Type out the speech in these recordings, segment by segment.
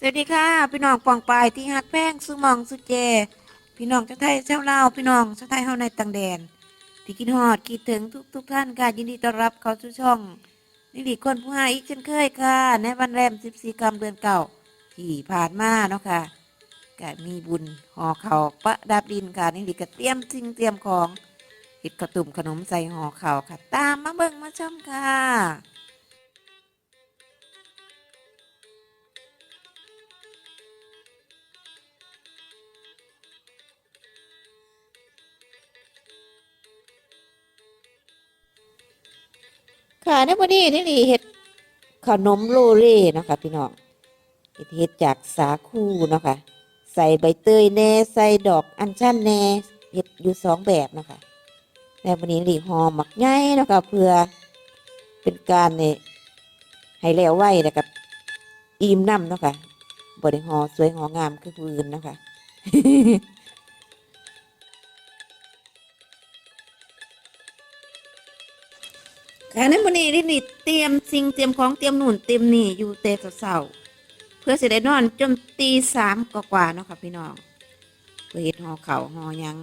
สวัสดีค่ะ พี่น้องปองปายที่ฮักแป้งสุมองสุเจ พี่น้องชาวไทยชาวลาวพี่น้องชาวไทยเฮาในต่างแดนที่คิดฮอดคิดถึงทุกทุกท่านค่ะยินดีต้อนรับเข้าสู่ช่องนิริคนผู้หาอีกเช่นเคยค่ะ ในวันแรม14กรรมเดือนเก่า ที่ผ่านมาเนาะค่ะก็มีบุญห่อเขาประดับดินค่ะนิริก็เตรียมสิ่งเตรียมของเห็ดกระตุ่มขนมใส่ห่อเขาค่ะ ตามมาเบิ่งมาชมค่ะ ค่ะในวันนี้นี่นี่เห็ดขนมโลเล่เนาะคะพี่น้องเฮ็ดเฮ็ดจากสาคูเนาะค่ะใส่ใบเตยแน่ใส่ดอกอัญชันแน่เห็ดอยู่สองแบบเนาะค่ะในวันนี้หลีหอมหมักใหญ่เนาะค่ะเพื่อเป็นการเนี่ยให้แล้วไหว้แล้วกับอิ่มน้ำเนาะค่ะบริหอสวยหองามคือผู้อื่นเนาะค่ะ ค่ในวันนี้นี่นี่เตรียมสิ่งเตรียมของเตรียมหนุนเตรียมนี่อยู่เตะเสาเพื่อสิได้นอนจนตีสามกว่าๆเนาะค่ะพี่น้องเพื่อเห็ดหอเขาหอยัง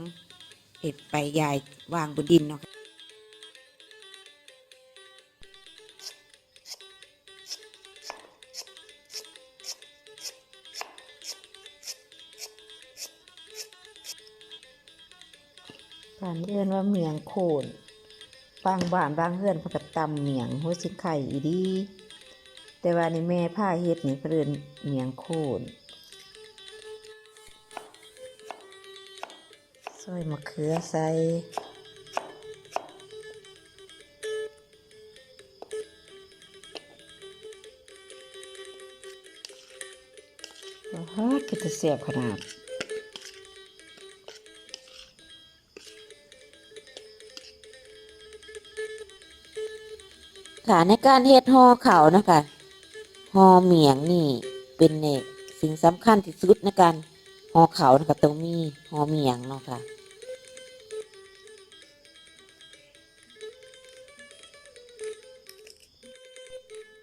เห็ดไปยายวางบนดินเนาะค่านเอื้อนว่าเมียงโคน บางบ้านบางเฮือนเขาก็ตำเมียงหัวสิไข่อีดีแต่ว่าในแม่ผ้าเฮ็ดนี่เพิ่นเมียงโคนซอยมะเขือใส่โอ้โหคือจะเสียบขนาด ค่ะในการเฮ็ดห่อเขานะคะห่อเหมียงนี่เป็นเนี่ยสิ่งสำคัญที่สุดในการห่อเขานะคะต้องมีห่อเหมียงเนาะค่ะ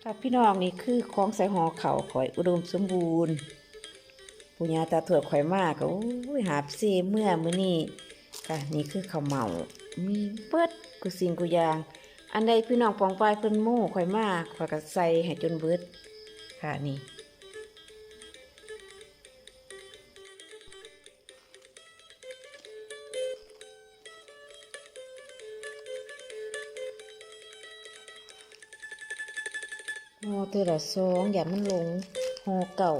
ค่ะพี่น้องนี่คือของใส่ห่อเขาข่อยอุดมสมบูรณ์ปุญญาตาถวดข่อยมากก็โอ้ยหาบซีเมื่อมื้อนี้ค่ะนี่คือข้าวเมามีเบิดกุสิงกุยาง อันใดพี่น้องปองปลายเพิ่นโม่ข่อยมากข่อยก็ใส่ให้จนเบิดค่ะนี่หอเธอละสองอย่ามันลงหอเก่า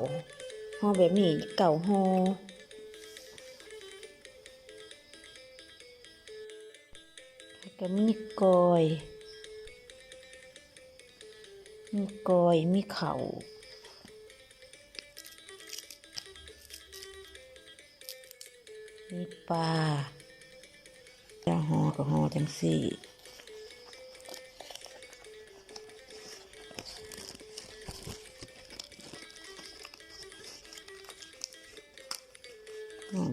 หอแบบนี้เก่าหอก็มีกอย มีกอยมีเขามีปลาจะหอกับหอจังสี่อืม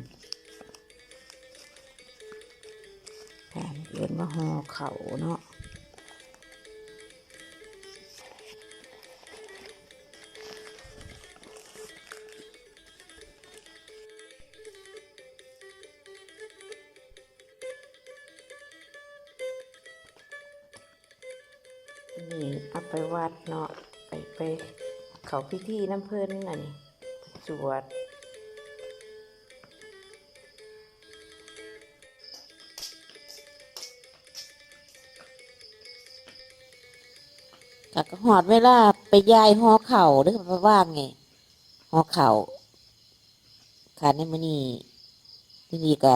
ค่ะเรียนว่าหอเขาเนาะ นี่เอาไปวัดเนาะไปไปเขาพิธีน้ำเพลินน่ะนี่สวดก็หอดเวลาไปยายหอเข่าหรือไปว่างไงหอเข่าขาในมือนี่ที่นี่ก็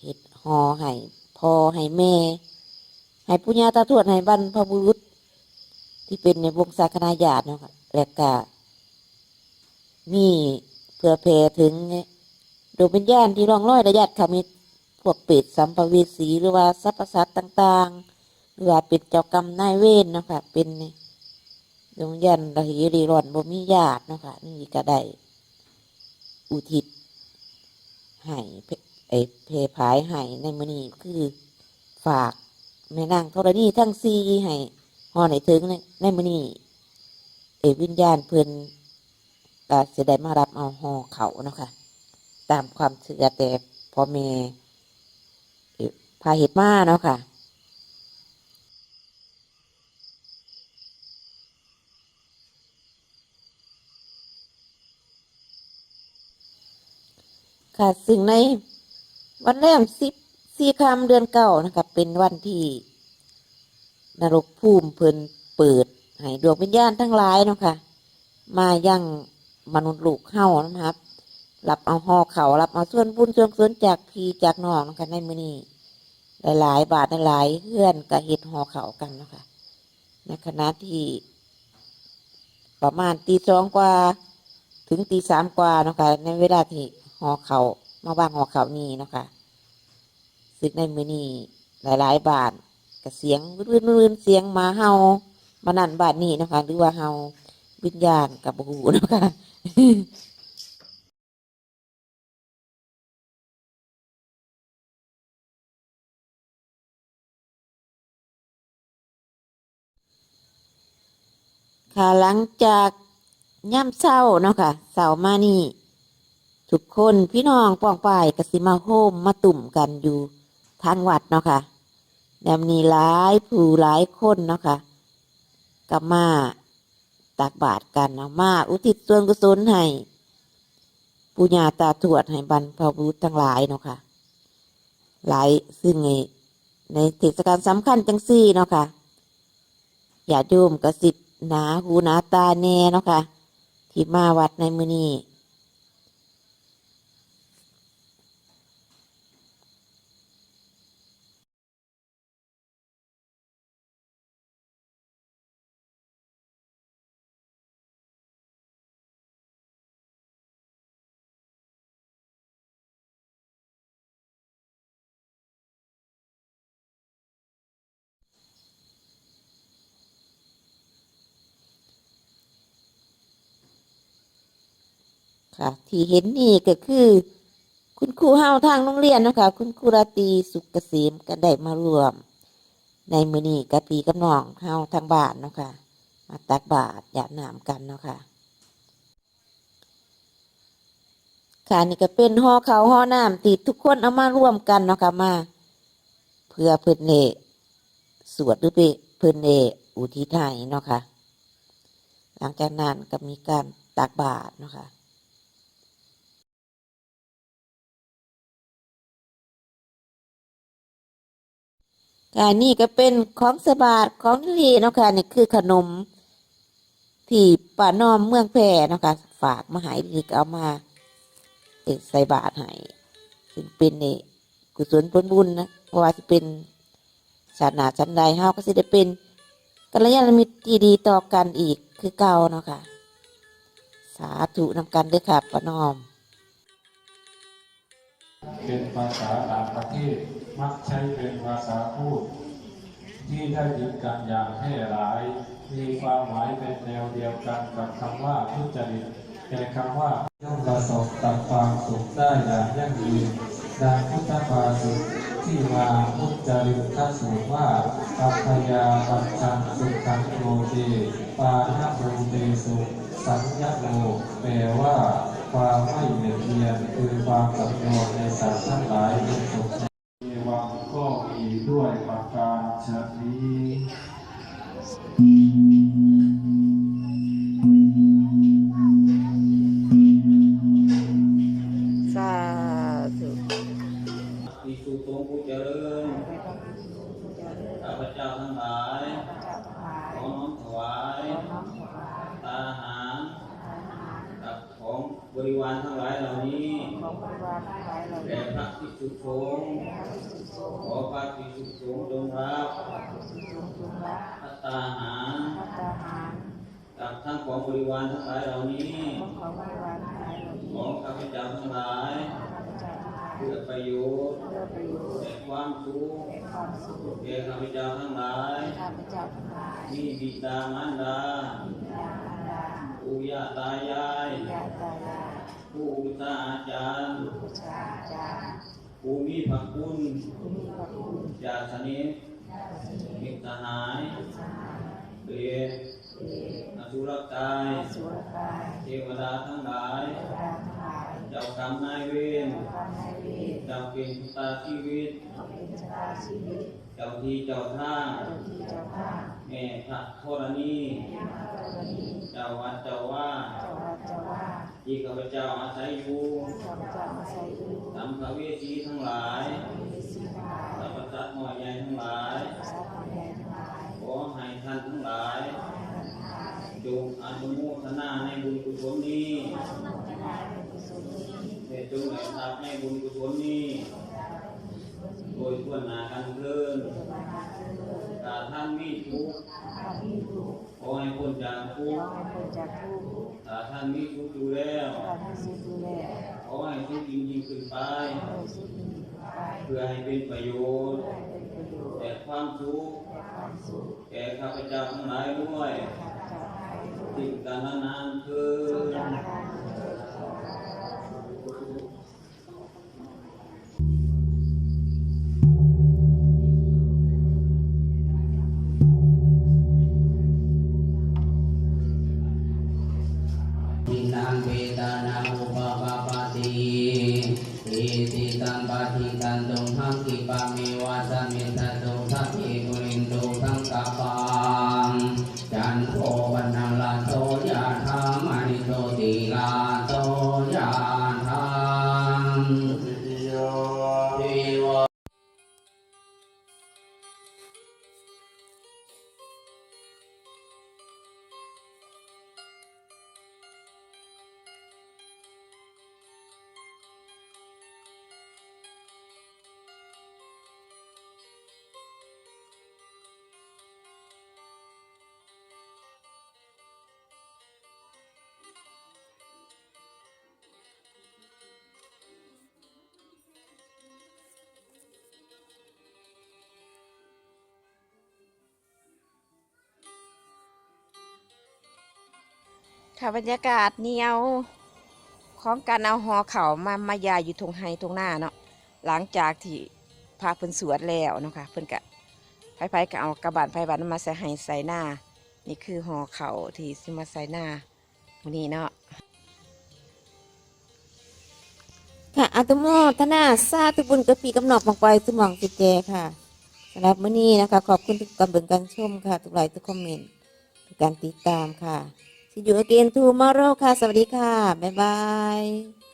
เฮ็ดหอให้พ่อให้แม่ ให้ปุญญาตาทวดให้บรรพบุรุษ ที่เป็นในวงศาคณาญาติเนาะคะและก็มีเพื่อแผ่ถึงดวงวิญญาณที่ร่องรอยระยะขามิตพวกเปรตสัมภเวสีหรือว่าสรรพสัตว์ต่างๆหรือว่าเป็นเจ้ากรรมนายเวรเนาะค่ะเป็นดวงวิญาณระหีรีร่อนบ่มีญาติเนาะค่ะนี่ก็ได้อุทิศให้ไอ้เพผายให้ในมือนี้คือฝาก แม่นางธรณีทั้งสี่ให้หอในถึงในในมือนี้เอวิญญาณเพิ่นก็จะได้มารับเอาห่อเขาเนาะค่ะตามความเชื่อแต่พ่อแม่เอ่อพาเห็ดมาเนาะค่ะค่ะ ซึ่งในวันแรมสิบ สี่คำเดือนเก้านะคะเป็นวันที่นรกภูมิเพิ่นเปิดให้ดวงวิญญาณทั้งหลายเนาะค่ะมายังมนุษย์ลูกเฮานะครับรับเอาห่อเขารับเอาส่วนบุญส่วนกุศลจากพีจากน้องนะคะในมือนี้หลาย ๆ บาทหลายเพื่อนก็เฮ็ดห่อเขากันนะคะในขณะที่ประมาณตีสองกว่าถึงตีสามกว่านะคะในเวลาที่ห่อเขามาบ้างห่อเขานี่เนะคะ ซึ่งในมือนี้หลาย ๆ บาทกับเสียงวินๆๆเสียงมาเฮามานั่นบาทนี้นะคะ หรือว่าเฮาวิญญาณกับบูนะคะค่ะหลังจากย่ำเศร้าเนาะค่ะเสาร์มานี่ ทุกคนพี่น้องป้องป่ายกสิมาโฮมมาตุ่มกันอยู่ ทางวัดเนาะค่ะแนวนี้หลายผู้หลายคนเนาะค่ะก็มาตักบาตรกันเนาะมาอุทิศส่วนกุศลให้ปุญญาตาทวดให้บรรพบุรุษทั้งหลายเนาะค่ะหลายซึ่งในในเทศกาลสำคัญจังซี่เนาะค่ะอย่าโยมกระสิบหนาหูหนาตาแน่เนาะค่ะที่มาวัดในมือนี้ ค่ะ ที่เห็นนี่ก็คือ คุณครูเฮาทางโรงเรียนนะคะคุณครูราตรีสุกเกษมก็ได้มารวม ในมือนี้กะปีกับน้องเฮาทางบ้านเนาะค่ะมาตักบาตรหยาดน้ำกันเนาะค่ะค่ะนี่ก็เป็นห่อเขาห่อน้ำที่ทุกคนเอามาร่วมกันเนาะค่ะมา เพื่อเพิ่นเนสวดหรือไปเพิ่นเนอุทิศให้เนาะค่ะหลังจากนั้นก็มีการตักบาตรเนาะค่ะ ค่ะนี่ก็เป็นของสบาดของดีเนาะค่ะนี่คือขนมที่ป้านอมเมืองแพร่เนาะค่ะฝากมาหายดีก็เอามาใส่บาตรให้ซึ่งเป็นนี่กุศลผลบุญนะเพราะว่าจะเป็นศาสนาชั้นใดเฮาก็สิได้เป็นกัลยาณมิตรที่ดีต่อกันอีกคือเก่าเนาะค่ะ สาธุนำกันด้วยค่ะป้านอม เป็นภาษาต่างประเทศมักใช้เป็นภาษาพูด ที่ได้ยินกันอย่างแพร่หลาย มีความหมายเป็นแนวเดียวกันกับคำว่าทุจริตแต่คำว่าย่อมประสบกับความสุขได้อย่างยั่งยืนดังพุทธภาษิตที่มาพุทจริตทัสูตรว่าปัพยาปัจจังสุขังโลเตปานะโลเตสุสัญญโลแปลว่า ความไม่เหยียดเยียนคือความสำรวมในสัตว์ทั้งหลายเป็นสุขในวังก็มีด้วยประการชนี้ส แด่พระภิกษุสงฆ์ขอพระภิกษุสงฆ์จงรับพัตตาหารกับทั้งของบริวารทั้งหลายเหล่านี้ ของข้าพเจ้าทั้งหลายเพื่อประโยชน์แก่ความสุขแก่ข้าพเจ้าทั้งหลายมีบิดามารดาปู่ย่าตายายผู้อุปชฌาย อาจารย์ผู้มีพระคุณญาติสนิทมิตรสหายเปรตอสุรกาย เทวดาทั้งหลาย เจ้ากรรมนายเวรเจ้าเกณฑ์ชะตาชีวิต เจ้าที่เจ้าท่าแม่พระโธรณีเจ้าวัดเจ้าว่า ที่ข้าพเจ้าอาศัยอยู่สัมภเวสีทั้งหลายสรรพสัตว์น้อยใหญ่ทั้งหลาย ขอให้ท่านทั้งหลายจงอนุโมทนาในบุญกุศลนี้และจงได้รับในบุญกุศลนี้ โดยทั่วหน้ากันเพลินถ้าท่านมีทุกข์ขอให้พ้นจากทุกข์ ถ้าท่านมีทุกข์อยู่แล้วขอให้ทุกข์ยิ่งยิ่งขึ้นไป เพื่อให้เป็นประโยชน์แก่ความสุขแก่ข้าพเจ้าทั้งหลายด้วยสิ่งการนานๆคืออิ ค่ะบรรยากาศเนียวของการเอาหอเข่ามามายาอยู่ทงไฮทงหน้าเนาะหลังจากที่พาเพิ่นสวดแล้วเนาะค่ะเพิ่นกะไผๆก็เอากระบาดไผบานมาใส่ไห้ใส่หน้า นี่คือหอเข่าที่สิมาใส่หน้าวันนี้เนาะค่ะอาตโมทนาซาทุบุญกระปีกำหนอกมองไปสมองสิเจค่ะสำหรับมื้อนี้นะคะ ขอบคุณทุกการเบิ่งการชมค่ะ ทุกไลค์ทุกคอมเมนต์ทุกการติดตามค่ะ See you again tomorrow ค่ะ สวัสดีค่ะ บ๊ายบาย